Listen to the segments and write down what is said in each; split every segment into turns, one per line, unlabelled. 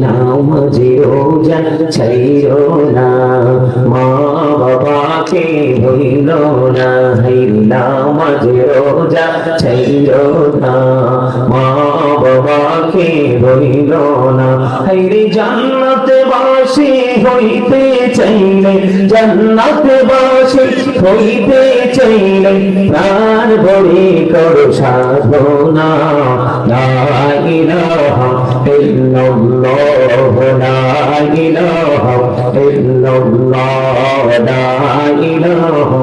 নামাজে রোজা ছাইরো না। মা বাবাকে হইল না। নামাজে রোজা ছাইরো না। মা বাবাকে হইল না। হাইরে জান্নাতে বাসি হইতে চাইলে, জান্নাতে বাসি হইতে চাইলে, প্রাণ ভরে করো সাধনা। লা ইলাহা ইল্লাল্লাহ। লা ইলাহা ইল্লাল্লাহ লা ইলাহা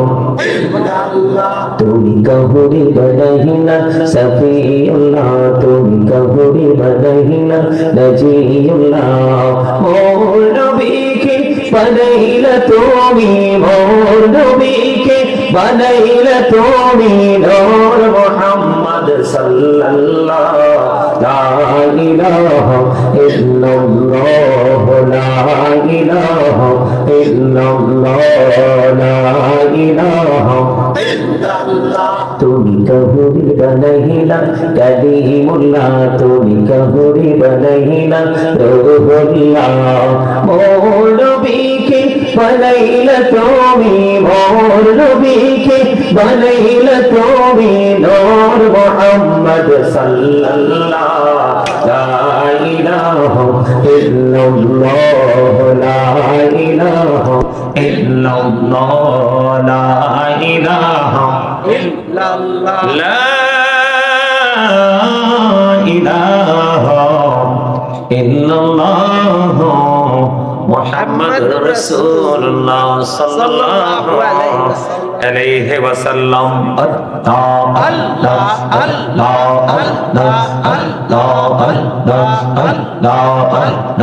তুমি কহুরি বদহিনা সফিউল্লাহ তুমি কহুরি বদহিনা নজিউল্লাহ মোর নবীকে বদহিলা তুমি মোর নবীকে বদহিলা তুমি নূর মুহাম্মদ সাল্লাল্লাহ লা ইলাহা ইল্লাল্লাহ, লা ইলাহা ইল্লাল্লাহ, লা ইলাহা তুমি কহুরি বনহিলা কলিমুল্লাহ তুমি কহুরি বনহিলা রূহুল্লাহ মোর নবীকে বনাইলা তুমি মোর নবীকে বনাইলা তুমি নূর মুহাম্মদ সাল্লাল্লাহ লা ইলাহা ইল্লাল্লাহ ইল্লাল্লাহ মোহাম্মদ রাসূলুল্লাহ সাল্লাল্লাহু আলাইহি ওয়াসাল্লাম আল্লাহ আল্লাহ আল্লাহ আল্লাহ আল্লাহ আল্লাহ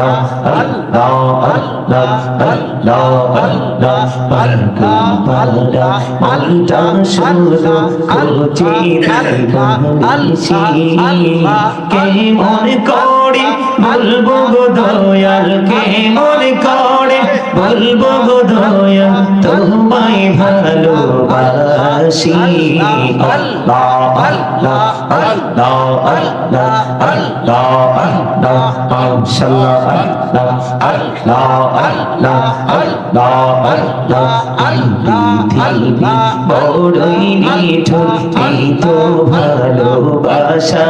আল্লাহ আল্লাহ আল্লাহ কেমন করি বলবো দয়াল কেমন বলব দয়া তোমায় ভালো نسي الله الله الله الله الله الله صلى الله الله الله الله الله পৃথিবী বড়ই নিঠুর এই তো ভালোবাসা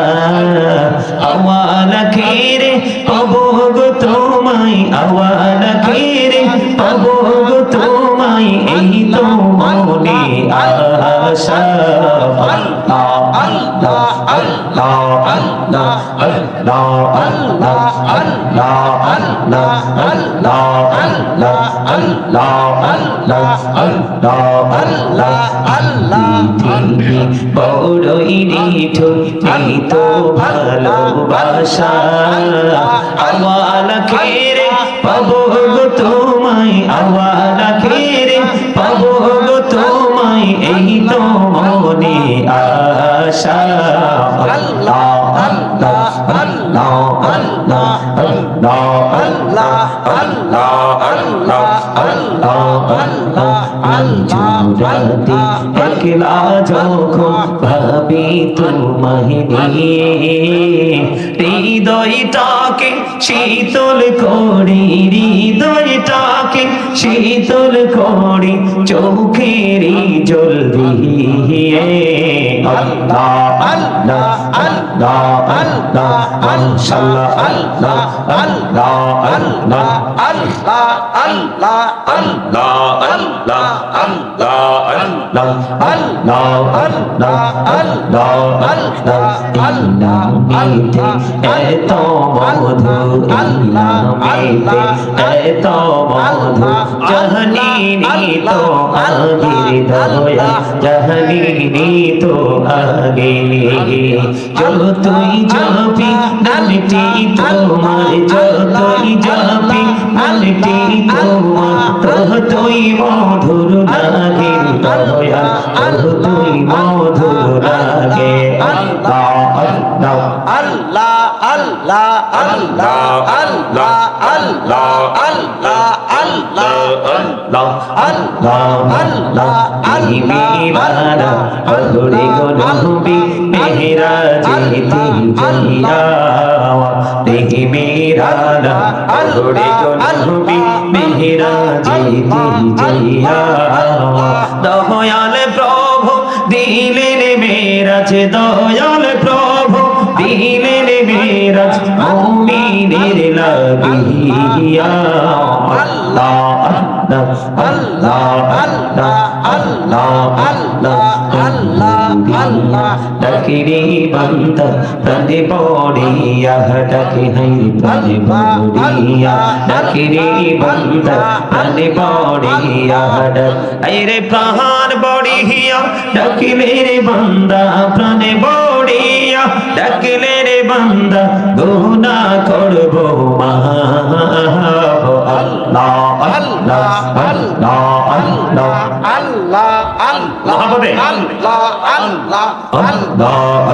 আওয়ালা খেরে অবগ তোমায় আওয়ালা খেরে অবগ তোমায় এই তো মনে আশা আল্লাহ আল্লাহ আল্লাহ আল্লাহ আল্লাহ আল্লাহ আল্লাহ আল্লাহ আল্লাহ আল্লাহ আল্লাহ আল্লাহ তো ভালোবাসা আওয়ালা খেরে পাবো তোমায় আওয়ালা খেরে এই তো মনে আশা আল্লাহ আল্লাহ আল্লাহ আল্লাহ আল্লাহ আল্লাহ আল্লাহ আল্লাহ আল্লাহ একলা যখন ভাবি তোমায় হৃদয়টাকে শীতল করি হৃদয়টাকে শীতল করি চোখেরই জল আল্লাহ আল্লাহ আল্লাহ আল্লাহ আল্লাহ আল্লাহ আল্লাহ আল্লাহ আল্লাহ আল্লাহ আল্লাহ আল্লাহ আল্লাহ আল্লাহ আল্লাহ মিঠে এত মধু আল্লাহ মিঠে এত মধু তো আগে দয়া জাহানি তো আগে যতই যাবি নামটি তোমার যতই তোমার ততই মধুর লাগে দয়া ততই মধুর লাগে আল্লাহ আল্লাহ
আল্লাহ আল্লাহ আল্লাহ আল্লাহ আল্লাহ আল্লাহ
দয়াল প্রভু দিলেন মেরাজ দয়াল প্রভু দিলেন মেরাজ মুমিনের লাগিয়া আল্লাহ আল্লাহ আল্লাহ আল্লাহ আল্লাহ আল্লাহ আল্লাহ আল্লাহ ডাকিরে বান্দা প্রাণে পড়িয়া ডাকে হাই প্রাণে পড়িয়া ডাকিরে বান্দা প্রাণে পড়িয়া ডাক। আইরে প্রাণ বড়িয়া ডাকিলে রে বান্দা প্রাণে বড়িয়া ডাকিলে রে বান্দা গুনা করব মা। আল্লাহ আল্লাহ আল্লাহ আল্লাহ।
আল্লাহ আল্লাহ আল্লাহ আল্লাহ।
আল্লাহ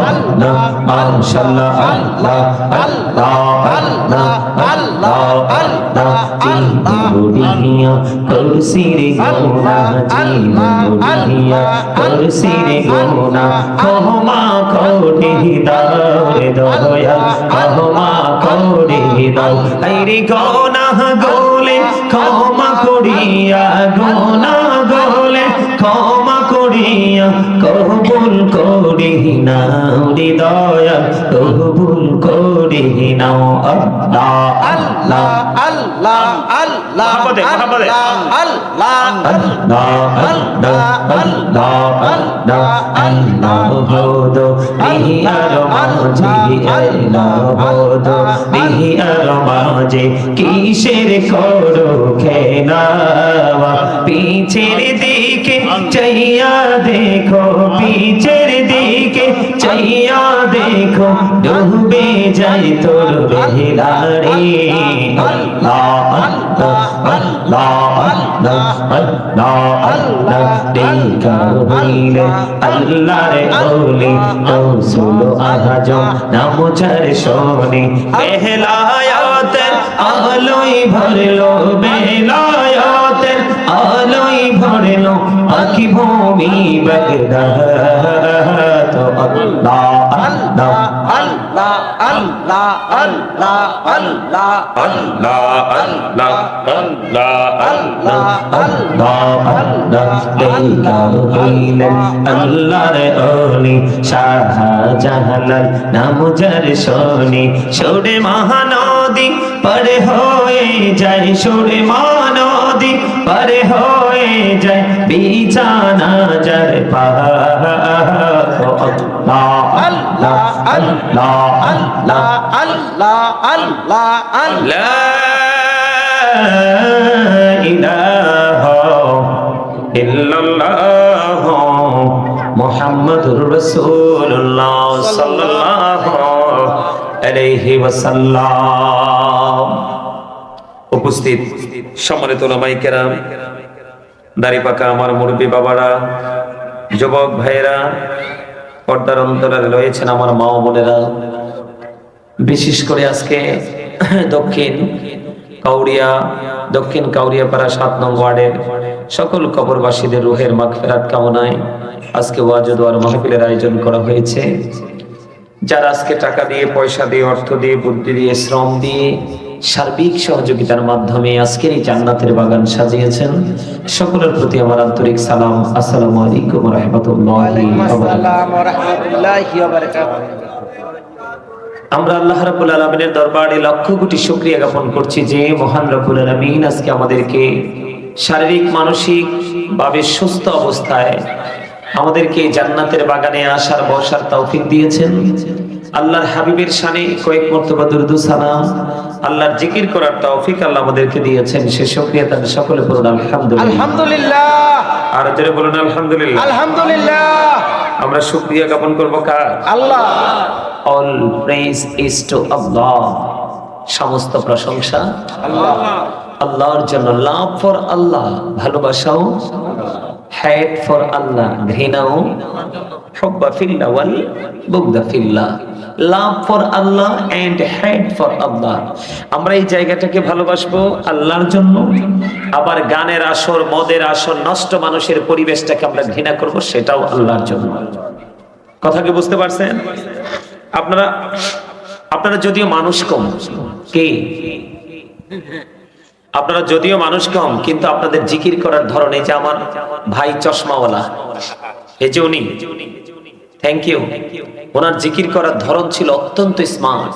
আল্লাহ মাশাআল্লাহ আল্লাহ আল্লাহ আল্লাহ আল্লাহ জিন্দুরিয়া কুরসি রে গোনা জিন্দুরিয়া কুরসি রে গোনা ক্ষমা করে দাও রে দয়া ক্ষমা করে দাও আইরে গোনা গোলে ক্ষমা করিয়া গোনা গোলে করিয়া কবুল করি নাও হৃদয়া কবুল করি নাও আল্লাহ আল্লাহ
আল্লাহ আল্লাহ। আল্লাহ
আল্লাহ আল্লাহ আল্লাহ আল্লাহ আল্লাহ বোধ বিহিয়ার মাঝে আল্লাহ বোধ বিহিয়ার মাঝে কিসের করো খেলাওয়া পিছের দিকে চাইয়া দেখো পিছের দিকে চাইয়া দেখো ডুবে যাই তোর বেলারে আল্লাহ আল্লাহ আল্লাহ আল্লাহ আল্লাহ আল্লাহ দেখা হইলে আল্লাহর ওলি রসুল আজম নাম চার শোনে বেলায়াতের আখি ভূমি বগদাত আল্লাহ আল্লাহ
আল্লাহ আল্লাহ আল্লাহ আল্লাহ
আল্লাহ আল্লাহ আল্লাহ আল্লাহ আল্লাহ আল্লাহ দেখা হইলেন আল্লাহর ওলি শাহজাহালাল নাম যার শোনে সুরে মহানদী পরে হয়ে যায় সুরে যদি পারে হয়ে যায় বিছানা যার আল্লাহ আল্লাহ আল্লাহ আল্লাহ
আল্লাহ আল্লাহ
ইলাহা ইল্লাল্লাহ মুহাম্মাদুর রাসূলুল্লাহ সাল্লাল্লাহু আলাইহি ওয়াসাল্লাম উপস্থিত সম্মানিত ওলামাই কেরাম, দাড়ি পাকা আমার মুরব্বী বাবারা, যুবক ভাইয়েরা, পর্দার অন্তরে রয়েছেন আমার মা বোনেরা। বিশেষ করে আজকে দক্ষিণ কাউরিয়া, দক্ষিণ কাউরিয়াপাড়া সাত নং ওয়ার্ডের সকল কবরবাসীদের রুহের মাগফিরাত কামনায় আজকে ওয়াজুদওয়ার মাহফিলের আয়োজন করা হয়েছে। যারা আজকে টাকা দিয়ে, পয়সা দিয়ে, অর্থ দিয়ে, বুদ্ধি দিয়ে, শ্রম দিয়ে সার্বিক সহযোগিতার মাধ্যমে আজকের এই জান্নাতের বাগান সাজিয়েছেন। সকলের প্রতি আমার আন্তরিক সালাম। আসসালামু আলাইকুম
ওয়া রাহমাতুল্লাহি ওয়া বারাকাতুহু।
আমরা আল্লাহ রাব্বুল আলামিনের দরবারে লক্ষ কোটি শুকরিয়া জ্ঞাপন করছি যে মহান রাব্বুল আলামিন আজকে আমাদেরকে শারীরিক মানসিক ভাবে সুস্থ অবস্থায় আমাদেরকে জান্নাতের বাগানে আসার বসার তৌফিক দিয়েছেন। আল্লাহর হাবিবের শানে কয়েক মর্তবা দুরুদ সালাম। আল্লাহর জিকির করার তৌফিক আল্লাহ আমাদেরকে দিয়েছেন। সে শুকরিয়া তার সকলে বলুন আলহামদুলিল্লাহ।
আলহামদুলিল্লাহ।
আর জোরে বলুন আলহামদুলিল্লাহ।
আলহামদুলিল্লাহ।
আমরা শুকরিয়া জ্ঞাপন করব কার?
Allah.
All praise is to Allah সমস্ত প্রশংসা
আল্লাহ।
আল্লাহর জন্য লাভ ফর আল্লাহ। ভালোবাসাও হ্যাট ফর আল্লাহ ঘৃণাও হুব্বা ফিল্লাহ ওয়াল বুগদা ফিল্লাহ love for Allah and hate for Allah আমরা এই জায়গাটাকে ভালোবাসবো আল্লাহর জন্য, আবার গানের আসর, মদের আসর, নষ্ট মানুষের পরিবেশটাকে আমরা ঘৃণা করব, সেটাও আল্লাহর জন্য। কথা কি বুঝতে পারছেন? আপনারা আপনারা যদিও মানুষ কম, কে? আপনারা যদিও মানুষ কম কিন্তু আপনাদের জিকির করার ধরন এই যে আমার ভাই চশমাওয়ালা এই যে উনি থ্যাংক ইউ ওনার জিকির করার ধরন ছিল অত্যন্ত স্মার্ট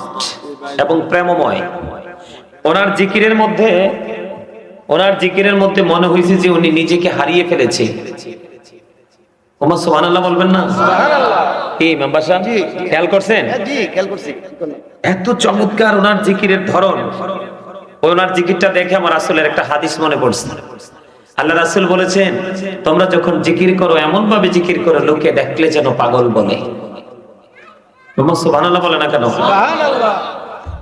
এবং প্রেমময়। ওনার জিকিরের মধ্যে ওনার জিকিরের মধ্যে মনে হয়েছে যে উনি নিজেকে হারিয়ে ফেলেছে। ওমা সুবহানাল্লাহ বলবেন না? কি মেম্বার সাহেব? খেয়াল করছেন?
হ্যাঁ, জি খেয়াল করছি।
এত চমৎকার ওনার জিকিরের ধরন। ওনার জিকিরটা দেখে আমার আসলের একটা হাদিস মনে পড়ছে। আল্লাহ রাসুল বলেছেন তোমরা যখন জিকির করো এমন ভাবে জিকির করো লোকে দেখলে যেন পাগল বলে। সুবহানাল্লাহ বলে না কেন?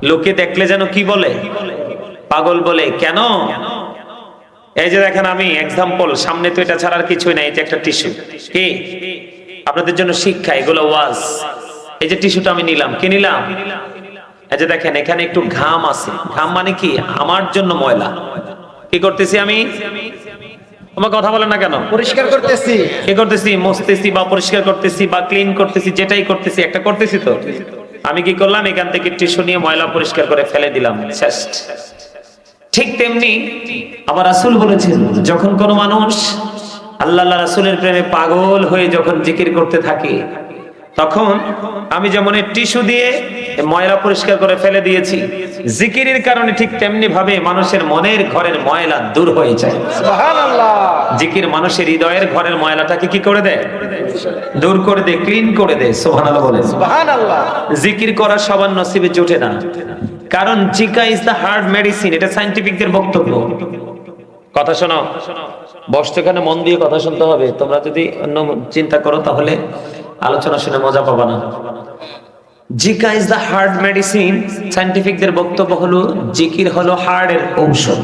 লোকে দেখলে যেন কি বলে? পাগল বলে। কেন? এই যে দেখেন আমি এক্সাম্পল সামনে তো এটা ছাড়ার কিছুই নাই এই যে একটা টিস্যু কি? আপনাদের জন্য শিক্ষা এগুলো ওয়াজ। এই যে টিস্যুটা আমি নিলাম। কি নিলাম? এই যে দেখেন এখানে একটু ঘাম আছে। ঘাম মানে কি? আমার জন্য ময়লা। কি করতেছি আমি? আমার কথা বলে না কেন?
পরিষ্কার করতেছি।
কি করতেছি? মুছতেছি বা পরিষ্কার করতেছি বা ক্লিন করতেছি যেটাই করতেছি একটা করতেছি তো। আমি কি করলাম? এখান থেকে টিস্যু নিয়ে ময়লা পরিষ্কার করে ফেলে দিলাম শেষ। ঠিক তেমনি আবার রাসূল বলেছেন যখন কোনো মানুষ আল্লাহ রাসূলের প্রেমে পাগল হয়ে যখন জিকির করতে থাকে তখন আমি যেমন টিস্যু দিয়ে ময়লা পরিষ্কার করে ফেলে দিয়েছি জিকিরের কারণে ঠিক তেমনি ভাবে মানুষের মনের ঘরের ময়লা দূর হয়ে যায়। জিকির মানুষের হৃদয়ের ঘরের ময়লাটাকে কি করে দেয়? দূর করে দেয় ক্লিন করে দেয় সোহানাল্লাহ বলে। জিকির করা সবার নসিবে জোটে না। কারণ জিকা ইজ দ্য হার্ড মেডিসিন এটা সাইন্টিফিকদের বক্তব্য। কথা শোনো। বসতে এখানে মন দিয়ে কথা শুনতে হবে। তোমরা যদি অন্য চিন্তা করো, তাহলে আলোচনা শুনে মজা পাবা না। জিকা ইজ দ্য হার্ড মেডিসিন সাইন্টিফিকদের বক্তব্য হলো, জিকির হলো হার্টের ঔষধ।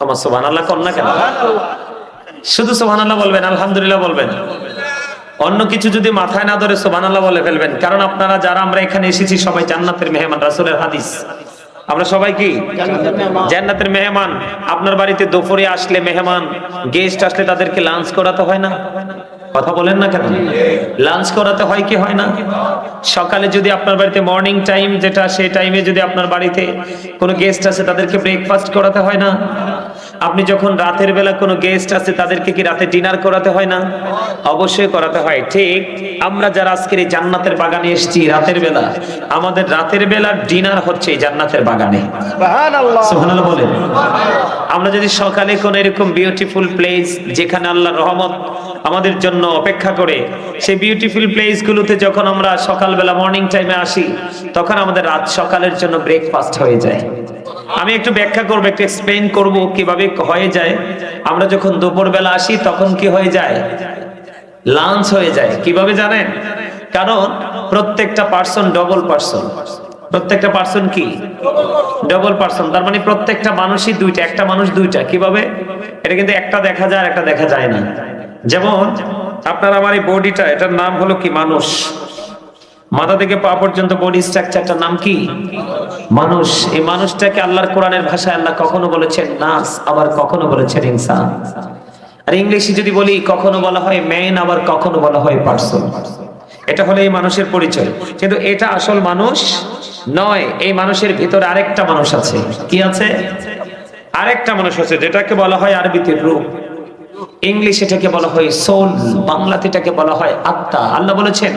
আমার সুবহানাল্লাহ কর না কেন? শুধু সুবহানাল্লাহ বলবেন, আলহামদুলিল্লাহ বলবেন। অন্য কিছু যদি মাথায় না ধরে, সুবহানাল্লাহ বলে ফেলবেন। কারণ আপনারা যারা, আমরা এখানে এসেছি সবাই জান্নাতের মেহমান, রাসূলের হাদিস। আমরা সবাই কি?
জান্নাতের মেহমান।
আপনার বাড়িতে দুপুরে আসলে মেহমান, গেস্ট আসলে তাদেরকে লাঞ্চ করাতে হয় না? কথা বলেন না কেন? লাঞ্চ করাতে হয় কি হয় না? সকালে যদি আপনার বাড়িতে মর্নিং টাইম যেটা, সেই টাইমে যদি আপনার বাড়িতে কোনো গেস্ট আসে, তাদেরকে ব্রেকফাস্ট করাতে হয় না? আপনি যখন রাতের বেলা কোনো গেস্ট আছে তাদেরকে কি রাতে ডিনার করাতে হয় না? অবশ্যই করাতে হয়। ঠিক আমরা যারা আজকের এই জান্নাতের বাগানে এসেছি রাতের বেলা আমাদের রাতের বেলা ডিনার হচ্ছে এই জান্নাতের বাগানে।
সুবহানাল্লাহ।
সুবহানাল্লাহ বলেন। আমরা যদি সকালে কোন এরকম বিউটিফুল প্লেস যেখানে আল্লাহর রহমত আমাদের জন্য অপেক্ষা করে সেই বিউটিফুল প্লেস গুলোতে যখন আমরা সকালবেলা মর্নিং টাইমে আসি তখন আমাদের রাত সকালের জন্য ব্রেকফাস্ট হয়ে যায়। আমি একটু ব্যাখ্যা করব, একটু এক্সপ্লেইন করব কীভাবে হয়ে যায়। আমরা যখন দুপুরবেলা আসি, তখন কি হয়ে যায়? লাঞ্চ হয়ে যায়। কীভাবে জানেন? কারণ প্রত্যেকটা পার্সন ডবল পার্সন প্রত্যেকটা পার্সন কি? ডবল পার্সন তার মানে প্রত্যেকটা মানুষই দুইটা, একটা মানুষ দুইটা। কীভাবে? এটা কিন্তু একটা দেখা যায় একটা দেখা যায় না। যেমন আপনার আমার এই বডিটা এটার নাম হলো কি? মানুষ। মাথা থেকে পা পর্যন্ত বডি স্ট্রাকচারটার নাম কি? মানুষ। এই মানুষটাকে আল্লাহর কোরআনের ভাষায় আল্লাহ কখনো বলেছেন নাস, আবার কখনো বলেছেন ইনসান। আর ইংলিশে যদি বলি, কখনো বলা হয় ম্যান আবার কখনো বলা হয় পার্সন এটা হলো এই মানুষের পরিচয়। কিন্তু এটা আসল মানুষ নয়, এই মানুষের ভিতরে আরেকটা মানুষ আছে। কি আছে? আরেকটা মানুষ আছে, যেটাকে বলা হয় আরবিতে রূপ। ইংলিশ এটাকে বলা হয় সোল বাংলাতে এটাকে বলা হয় আত্মা। আল্লাহ বলেছেন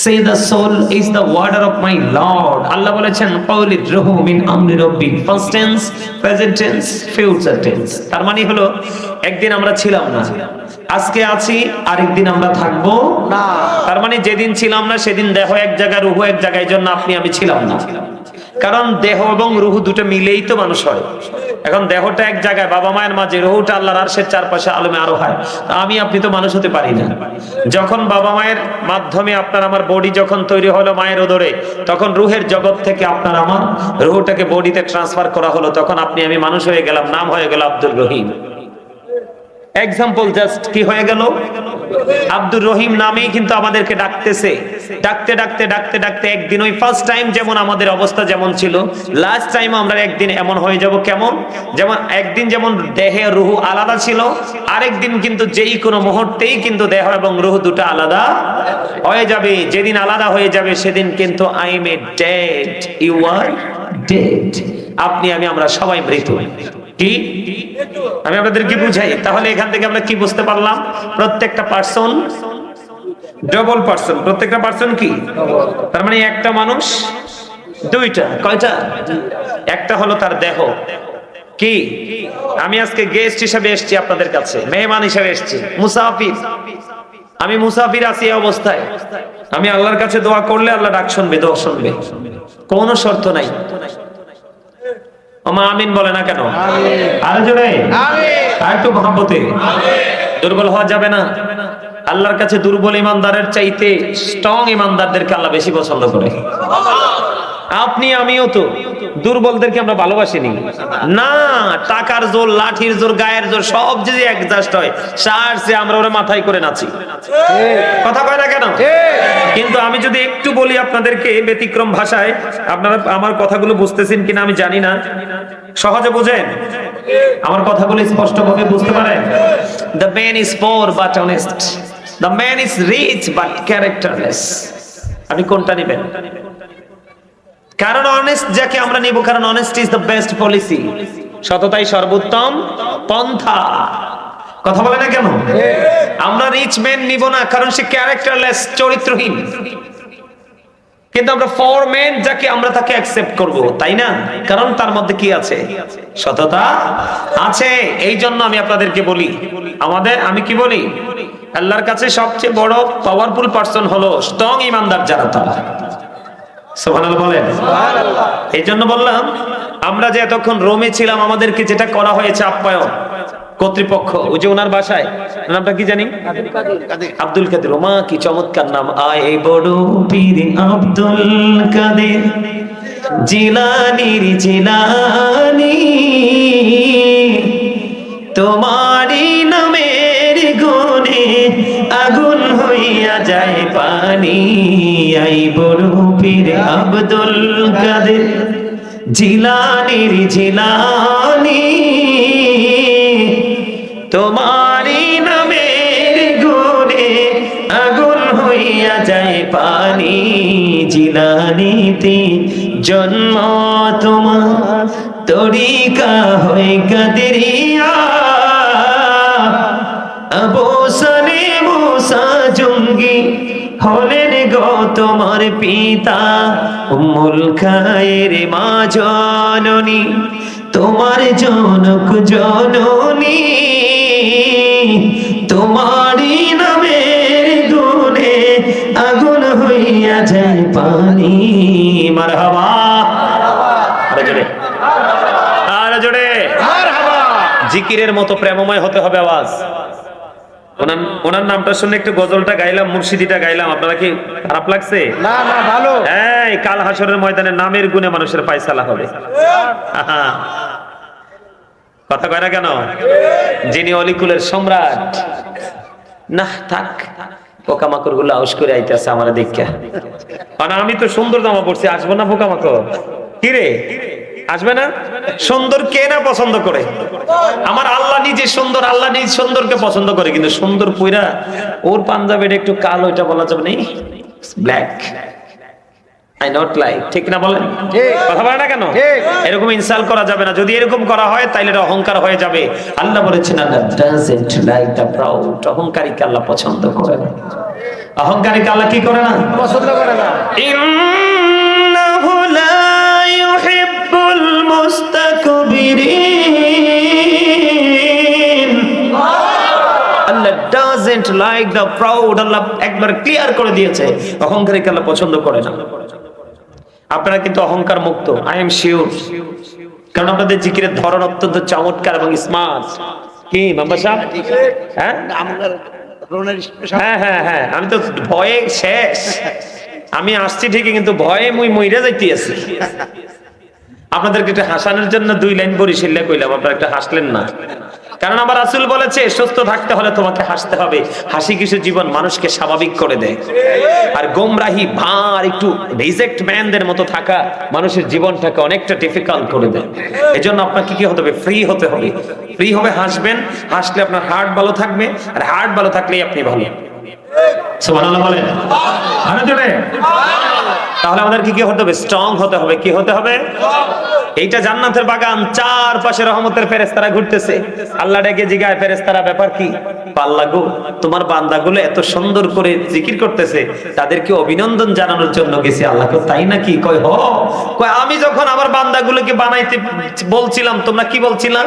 say the soul is the order of my lord Allah বলেছেন পাউলির রহু মিন আমরি রব্বি first tense present tense future tense তার মানে হলো, একদিন আমরা ছিলাম না, আজকে আছি, আরেকদিন আমরা থাকব
না।
তার মানে যেদিন ছিলাম না, সেদিন দেহ এক জায়গায়, রুহু এক জায়গায় জন্য আপনি আমি ছিলাম না। কারণ দেহ এবং রুহু দুটো মিলেই তো মানুষ হয়। এখন দেহটা এক জায়গায়, বাবা মায়ের মাঝে রুহুটা আল্লাহর আরশের চারপাশে আলমে আরও হয়। আমি আপনি তো মানুষ হতে পারি না। যখন বাবা মায়ের মাধ্যমে আপনার আমার বডি যখন তৈরি হলো মায়ের ওদরে, তখন রুহের জগৎ থেকে আপনার আমার রুহুটাকে বডিতে ট্রান্সফার করা হলো। তখন আপনি আমি মানুষ হয়ে গেলাম, নাম হয়ে গেল আব্দুল রহিম। এক্সাম্পল জাস্ট কি হয়ে গেল? আব্দুর রহিম নামেই কিন্তু আমাদেরকে ডাকতেছে। ডাকতে ডাকতে ডাকতে ডাকতে একদিন ওই ফার্স্ট টাইম যেমন আমাদের অবস্থা যেমন ছিল লাস্ট টাইম আমরা একদিন এমন হয়ে যাব কেমন? যেমন একদিন যেমন দেহে রুহু আলাদা ছিল, আরেকদিন কিন্তু যেই কোনো মুহূর্তেই কিন্তু দেহ এবং রুহু দুটো আলাদা হয়ে যাবে। যেদিন আলাদা হয়ে যাবে সেদিন কিন্তু I am a dead you are dead আপনি, আমি, আমরা সবাই মৃত। আমি আপনাদের কি বুঝাই, তাহলে এখান থেকে আমরা কি বুঝতে পারলাম? প্রত্যেকটা পার্সন ডবল পার্সন প্রত্যেকটা পার্সন কি? তার মানে একটা মানুষ, দুইটা, কয়টা? একটা হলো তার দেহ। কি? আমি আজকে গেস্ট হিসেবে এসেছি আপনাদের কাছে, মেহমান হিসেবে এসেছি, মুসাফির। আমি মুসাফির আছি এই অবস্থায়। আমি আল্লাহর কাছে দোয়া করলে আল্লাহ ডাক শুনবে, দোয়া শুনবে। কোনো শর্ত নাই। আমা আমিন বলে না কেন? আর জোরে? আর একটু মহাব্বতে। দুর্বল হওয়া যাবে না। আল্লাহর কাছে দুর্বল ইমানদারের চাইতে স্ট্রং ইমানদারদেরকে আল্লাহ বেশি পছন্দ করে। আপনি, আমিও তো। দুর্বলদেরকে আমরা ভালোবাসিনি। না, টাকার জোর, লাঠির জোর, গায়ের জোর, সব যদি অ্যাডজাস্ট হয়, সার সে আমরা ওরা মাথায় করে নাচি। কথা কয় না কেন? কিন্তু আমি যদি একটু বলি আপনাদেরকে ব্যতিক্রম ভাষায়, আপনারা আমার কথাগুলো বুঝতেছেন কিনা আমি জানি না। সহজে বোঝেন? আমার কথাগুলো স্পষ্ট ভাবে বুঝতে পারেন? The man is poor but honest the man is rich but characterless আপনি কোনটা নেবেন? কারণ অনেস্ট যাকে আমরা নিব, কারণ honest is the best policy সততাই সর্বোত্তম পন্থা। কথা বলে না কেন? আমরা রিচ ম্যান নিব না, কারণ সে ক্যারেক্টারলেস চরিত্রহীন। কিন্তু আমরা ফর ম্যান যাকে আমরা তাকে অ্যাকসেপ্ট করব, তাই না? কারণ তার মধ্যে কি আছে? সততা আছে। এই জন্য আমি আপনাদেরকে বলি, আমাদের, আমি কি বলি? আল্লাহর কাছে সবচেয়ে বড় পাওয়ারফুল পার্সন হলো স্ট্রং ইমানদার যারা তারা। বলেন। এই জন্য বললাম আমরা যে এতক্ষণ রোমে ছিলাম আমাদেরকে যেটা করা হয়েছে আপ্যায়ন কর্তৃপক্ষ ওই যে ওনার বাসায় নামটা কি জানি? আব্দুল কাদের। ওমা কি চমৎকার নাম। আয় বড় পীর আব্দুল কাদের জিলানির জিলানি তোমারি পানি আই বড় পীর আব্দুল কাদের। জিলানির জিলানি তোমারি নামের গুণে আগুন হইয়া যায় পানি। জিলানিতে জন্ম তোমার, তরিকা হয়ে কাদেরিয়া। জঙ্গি হলেন গো তোমার পিতা উম্মুল খায়ের মা জননী তোমার জনক জননী। তোমারই নামের গুণে আগুন হইয়া যায় পানি। মারহাবা। আরে জোরে। আরে জোরে। জিকিরের মতো প্রেমময় হতে হবে আওয়াজ। ওনার ওনার নামটা শুনে একটু গজলটা গাইলাম মুর্শিদিটা গাইলাম। আপনারা কি খারাপ লাগছে?
না না ভালো।
এই কাল হাসরের ময়দানে নামের গুণে মানুষের পায়সালা হবে। কথা কয় না কেন? যিনি অলিকুলের সম্রাট না থাক পোকামাকড়গুলো আউস করে আইতেছে আমার মানে আমি তো সুন্দর জামা পড়ছি আসব না পোকামাকড়? কি রে? আসবে না? সুন্দর কে না পছন্দ করে? আমার আল্লাহ নিজে সুন্দর আল্লাহ নিজ সুন্দরকে পছন্দ করে কিন্তু সুন্দর পুইরা ওর পাঞ্জাবের একটু কালো এটা বলা যাবে নেই ব্ল্যাক আই নট লাইক ঠিক না বলেন? কথা বলে না কেন? এরকম ইনসাল করা যাবে না। যদি এরকম করা হয় তাহলে এটা অহংকার হয়ে যাবে। আল্লাহ বলেছেন Allah doesn't like the proud অহংকারীকে Allah পছন্দ করে না। অহংকারীকে আল্লাহ কি করে না?
পছন্দ করে না।
Doesn't like the proud Allah একবার ক্লিয়ার করে দিয়েছে। অহংকারীকে আল্লাহ পছন্দ করে না। আপনারা কিন্তু অহংকার মুক্ত আই এম শিওর কারণ আপনাদের জিকিরের ধরন অত্যন্ত চমৎকার এবং স্মার্ট কি মাম্বা সাহেব? হ্যাঁ? হ্যাঁ হ্যাঁ হ্যাঁ আমি তো ভয়ে শেষ। আমি আসছি ঠিকই, কিন্তু ভয়ে মুই মইরা যাইতে আছি আপনাদেরকে একটু হাসানোর জন্য দুই লাইন বরিশিল্লা কইলাম, আপনারা একটা হাসলেন না। কারণ আমার রাসূল বলেছে, সুস্থ থাকতে হলে তোমাকে হাসতে হবে। হাসি কিছু জীবন মানুষকে স্বাভাবিক করে দেয়। আর গোমরাহি ভার, একটু রিজেক্ট ম্যানদের মতো থাকা মানুষের জীবনটাকে অনেকটা ডিফিকাল্ট করে দেয়। এজন্য আপনাকে কি হতে হবে? ফ্রি হতে হবে। ফ্রি হবে হাসবেন। হাসলে আপনার হার্ট ভালো থাকবে। আর হার্ট ভালো থাকলেই আপনি ভালো। তাহলে আমাদের কি কি হতে হবে? স্ট্রং হতে হবে। কি হতে হবে? এইটা জান্নাতের বাগান চার পাশে রহমতের ফেরেস্তারা ঘুরতেছে। আল্লাহ ডেকে জিগায় ফেরেস্তারা ব্যাপার কি? পাল্লা গো, তোমার বান্দাগুলো এত সুন্দর করে জিকির করতেছে, তাদেরকে অভিনন্দন জানানোর জন্য গেছি। আল্লাহকে তাই নাকি? কয়, হ। কয়, আমি যখন আমার বান্দাগুলোকে বানাইতে বলছিলাম, তোমরা কি বলছিলাম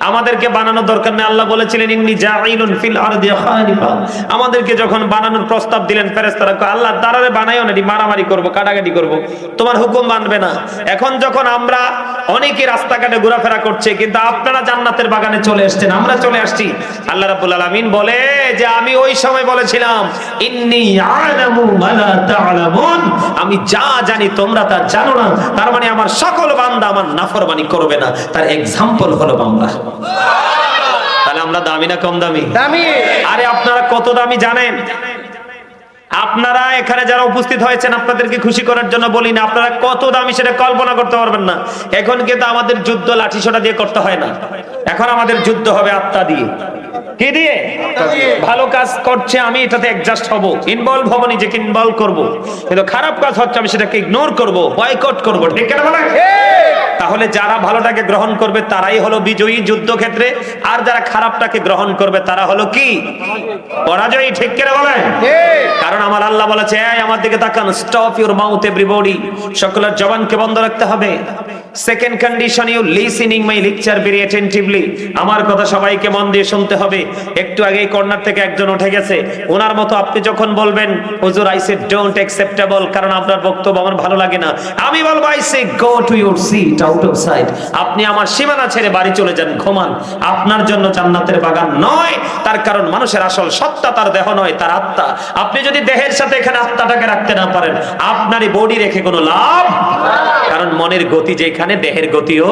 আমাদেরকে বানানোর দরকার নেই। আল্লাহ বলেছিলেন, ইন্নি জাইলুন ফিল আরদি খালিফা। আমাদেরকে যখন বানানোর প্রস্তাব দিলেন, ফেরেশতারা আল্লাহ, দাঁড়ারে বানাইও না, মারামারি করব, কাটাকাটি করব। তোমার হুকুম মানবে না। এখন যখন আমরা অনেকে রাস্তাঘাটে ঘোরাফেরা করছে, কিন্তু আপনারা জান্নাতের বাগানে চলে আসছেন আমরা চলে আসছি। আল্লাহ রাব্বুল আলামিন বলে যে আমি ওই সময় বলেছিলাম আমি যা জানি তোমরা তা জানো না। তার মানে আমার সকল বান্দা আমার নাফরবানি করবে না। তার এক্সাম্পল হলো বাংলা তাহলে আমরা দামি না কম দামি?
দামি।
আরে আপনারা কত দামি জানেন? আপনারা এখানে যারা উপস্থিত হয়েছেন আপনাদেরকে খুশি করার জন্য বলি না আপনারা কত দামি সেটা কল্পনা করতে পারবেন না। এখন কিন্তু আমাদের যুদ্ধ লাঠি সোটা দিয়ে করতে হয় না। এখন আমাদের যুদ্ধ হবে আত্মা দিয়ে। কি দিয়ে? ভালো কাজ করছে আমি এটাতে অ্যাডজাস্ট হব। ইনভলভ হব নিজেকে ইনভলভ করব। কিন্তু খারাপ কাজ হচ্ছে আমি সেটাকে ইগনোর করব বয়কট করব। ঠিক না বলেন? তাহলে যারা ভালোটাকে গ্রহণ করবে তারাই হলো বিজয়ী যুদ্ধক্ষেত্রে। আর যারা খারাপটাকে গ্রহণ করবে তারা হলো কি? পরাজয়ী ঠিক কেন বলেন? কারণ আমার আল্লাহ বলেছে, এই, আমার দিকে তাকান স্টপ ইউর মাউথ এভরিবডি সকলের জবানকে বন্ধ রাখতে হবে। Second condition you listening my lecture very attentively আমার কথা সবাইকে মন দিয়ে শুনতে হবে। একটু আগে কর্নার থেকে একজন উঠে গেছে। ওনার মতো আপনি যখন বলবেন, হুজুর আই সে ডোন্ট অ্যাকসেপ্টেবল কারণ আপনার বক্তব্য আমার ভালো লাগে না। আমি বলব I say go to your seat out of sight আপনি আমার সীমানা ছেড়ে বাড়ি চলে যান, ঘুমান। আপনার জন্য জান্নাতের বাগান নয়, তার কারণ মানুষের আসল সত্তা তার দেহ নয়, তার আত্মা। আপনি যদি দেহের সাথে এখানে আত্মাটাকে রাখতে না পারেন আপনারই বডি রেখে কোনো লাভ কারণ মনের গতি যেখানে দেহের গতিও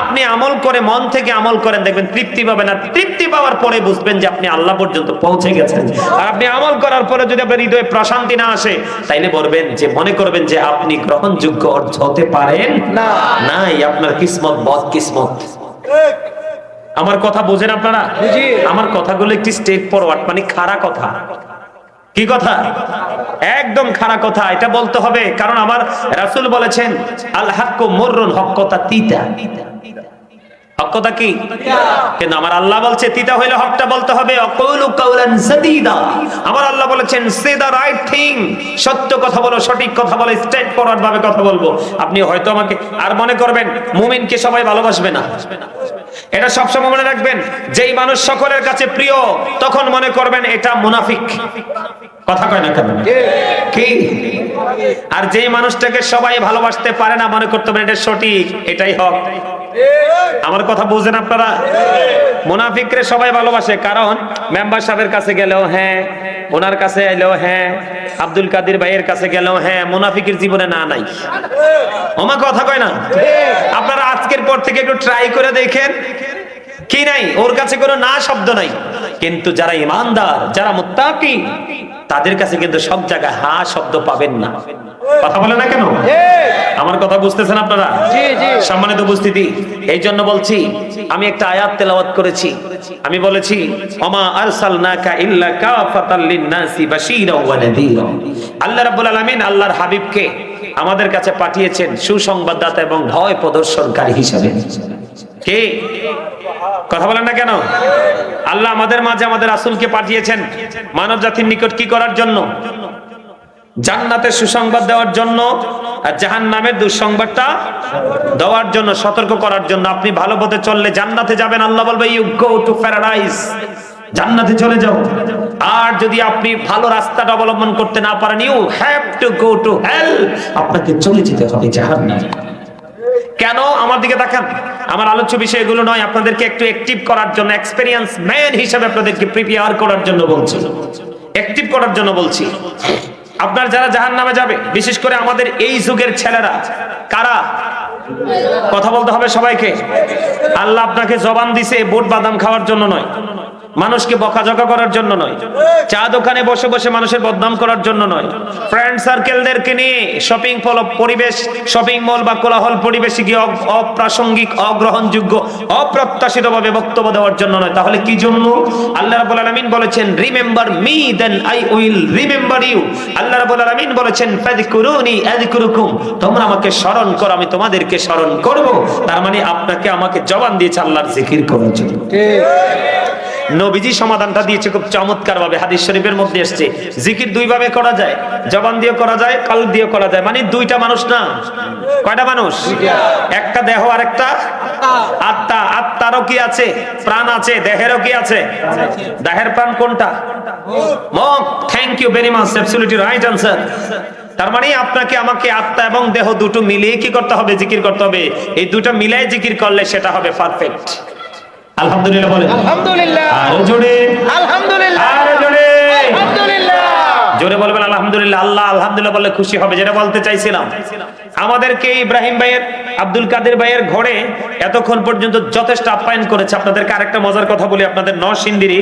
আপনি আমল করে মন থেকে আমল করেন দেখবেন তৃপ্তি পাবেন আর তৃপ্তি পাওয়ার পরে বুঝবেন যে আপনি আল্লাহ পর্যন্ত পৌঁছে গেছেন। আর আপনি আমল করার পরে যদি আপনার হৃদয়ে প্রশান্তি না আসে তাইলে বলবেন যে মনে করবেন যে আপনি গ্রহণযোগ্য অর্থ হতে পারেন
না।
নাই আপনার কিসমত বদ কিসমত। আমার কথা বোঝেন আপনারা। আমার কথাগুলো একটি স্টেপ ফরওয়ার্ড মানে খাড়া কথা। কি কথা? একদম খারাপ কথা, এটা বলতে হবে। কারণ আমার রাসুল বলেছেন, আল হাক্কু মুররুন হক কথা তিতা। হক কথা কি? কিন্তু আমার আল্লাহ বলছে তিতা হইলে হকটা বলতে হবে। আমার আল্লাহ বলেছেন সে দা রাইট থিং সত্য কথা বলো সঠিক কথা বলো স্ট্রেট ফরওয়ার্ড ভাবে কথা বলব। আপনি হয়তো আমাকে আর মনে করবেন মুমিনকে সবাই ভালোবাসবে না। এটা সবসময় মনে রাখবেন যেই মানুষ সকলের কাছে প্রিয় তখন মনে করবেন এটা মুনাফিক। কথা কয় না কেন? কি? আর যেই মানুষটাকে সবাই ভালোবাসতে পারে না মনে করতে পারে এটা সঠিক এটাই হক। আমার কথা বুঝেন আপনারা? মুনাফিকরে সবাই ভালোবাসে, কারণ মেম্বার সাহেবের কাছে গেলেও হ্যাঁ ওনার কাছে এলেও হ্যাঁ আব্দুল কাদির ভাইয়ের কাছে গেলেও হ্যাঁ মুনাফিকের জীবনে না নাই। ওমা কথা কয় না? আপনারা আজকের পর থেকে একটু ট্রাই করে দেখেন। কি নাই? ওর কাছে কোনো না শব্দ নাই। কিন্তু যারা ইমানদার, যারা মুত্তাকি, তাদের কাছে কিন্তু সব জায়গায় হা শব্দ পাবেন না। কথা বলে না কেন? আমার কথা বুঝতেছেন আপনারা। সম্মানিত উপস্থিতি এই জন্য বলছি আমি একটা আয়াত তেলাওয়াত করেছি। আমি বলেছি ওমা আরসালনাকা ইল্লা কাফাতাল লিন-নাসি বাশীরা ওয়া নাযীরা আল্লাহ রাব্বুল আলামিন আল্লাহর হাবিবকে আমাদের কাছে পাঠিয়েছেন সুসংবাদদাতা এবং ভয় প্রদর্শনকারী হিসেবে। কে? কথা বলেন না কেন? আল্লাহ আমাদের মাঝে আমাদের রাসূলকে পাঠিয়েছেন মানব জাতির নিকট কি করার জন্য? জান্নাতের সুসংবাদ দেওয়ার জন্য আর জাহান নামের দুঃসংবাদটা দেওয়ার জন্য, সতর্ক করার জন্য। আপনি ভালো পথে চললে জান্নাতে যাবেন। আল্লাহ বলবে ইউ গো টু প্যারাডাইস জান্নাতে চলে যাও। আর যদি আপনি ভালো রাস্তাটা অবলম্বন করতে না পারেন you have to go to hell আপনাকে চলে যেতে হবে জাহান্নামে। কেন? আমার দিকে তাকান। আমার আলোচ্য বিষয় এগুলো নয়। আপনাদেরকে একটু অ্যাক্টিভ করার জন্য এক্সপেরিয়েন্স ম্যান হিসেবে আপনাদেরকে প্রিপেয়ার করার জন্য বলছি। অ্যাক্টিভ করার জন্য বলছি। আপনার যারা জাহান নামে যাবে, বিশেষ করে আমাদের এই যুগের ছেলেরা, কারা? কথা বলতে হবে সবাইকে। আল্লাহ আপনাকে জবান দিছে, বুট বাদাম খাওয়ার জন্য নয়। মানুষকে বকাঝকা করার জন্য নয়। চা দোকানে বসে বসে মানুষের বদনাম করার জন্য নয়। ফ্রেন্ড সার্কেলদেরকে নিয়ে শপিং পরিবেশ শপিং মল বা কোলাহল পরিবেশে গিয়ে অপ্রাসঙ্গিক, অগ্রহণযোগ্য, অপ্রত্যাশিতভাবে বক্তব্য দেওয়ার জন্য নয়। তাহলে কি জন্য? আল্লাহ রাব্বুল আলামিন বলেছেন remember me then I will remember you Allah রাব্বুল আলামিন বলেছেন ফাযকুরুনি আযকুরুকুম তোমরা আমাকে স্মরণ করো, আমি তোমাদেরকে স্মরণ করব। তার মানে আপনাকে আমাকে জবান দিয়েছে আল্লাহর জিকির করার জন্য। নবীজি সমাধানটা দিয়েছে খুব চমৎকার ভাবে হাদিস শরীফের মধ্যে এসেছে। জিকির দুই ভাবে করা যায়, জবান দিয়ে করা যায় কাল দিয়ে করা যায়। মানে দুইটা মানুষ না? কয়টা মানুষ? একটা দেহ আর একটা আত্মা। আত্মারও কি আছে? প্রাণ আছে। দেহেরও কি আছে? দেহের প্রাণ কোনটা? মুখ thank you very much absolutely right answer তার মানে আপনাকে, আমাকে আত্মা এবং দেহ দুটো মিলিয়ে কি করতে হবে? জিকির করতে হবে। এই দুটো মিলাই জিকির করলে সেটা হবে পারফেক্ট আলহামদুলিল্লাহ বলেন।
আলহামদুলিল্লাহ।
আরও জোরে।
আলহামদুলিল্লাহ।
আরও জোরে।
আলহামদুলিল্লাহ।
জোরে বলবেন আলহামদুলিল্লাহ আল্লাহ আলহামদুলিল্লাহ বললে খুশি হবে যেটা বলতে চাইছিলাম। আমাদেরকে ইব্রাহিম ভাইয়ের আব্দুল কাদের ভাইয়ের ঘরে এতক্ষণ পর্যন্ত যথেষ্ট আপ্যায়ন করেছে। আপনাদেরকে আরেকটা মজার কথা বলি আপনাদের নরসিন্দিরি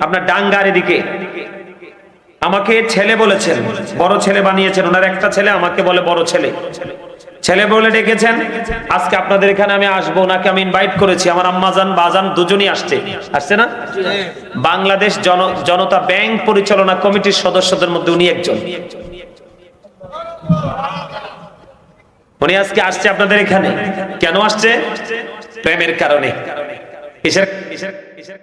আপনার ডাঙ্গার এদিকে। আমাকে ছেলে বলেছেন বড় ছেলে বানিয়েছেন। ওনার একটা ছেলে আমাকে বলে বড় ছেলে। ছেলে বলে ডেকেছেন, আজকে আপনাদের এখানে আমি আসব, ওনাকে আমি ইনভাইট করেছি, আমার আম্মাজান বাজান দুজনই আসছে। আসছে না? বাংলাদেশ জন, জনতা ব্যাংক পরিচালনা কমিটির সদস্যদের মধ্যে উনি একজন। উনি আজকে আসছে আপনাদের এখানে। কেন আসছে? প্রেমের কারণে। কিসের কিসের কিসের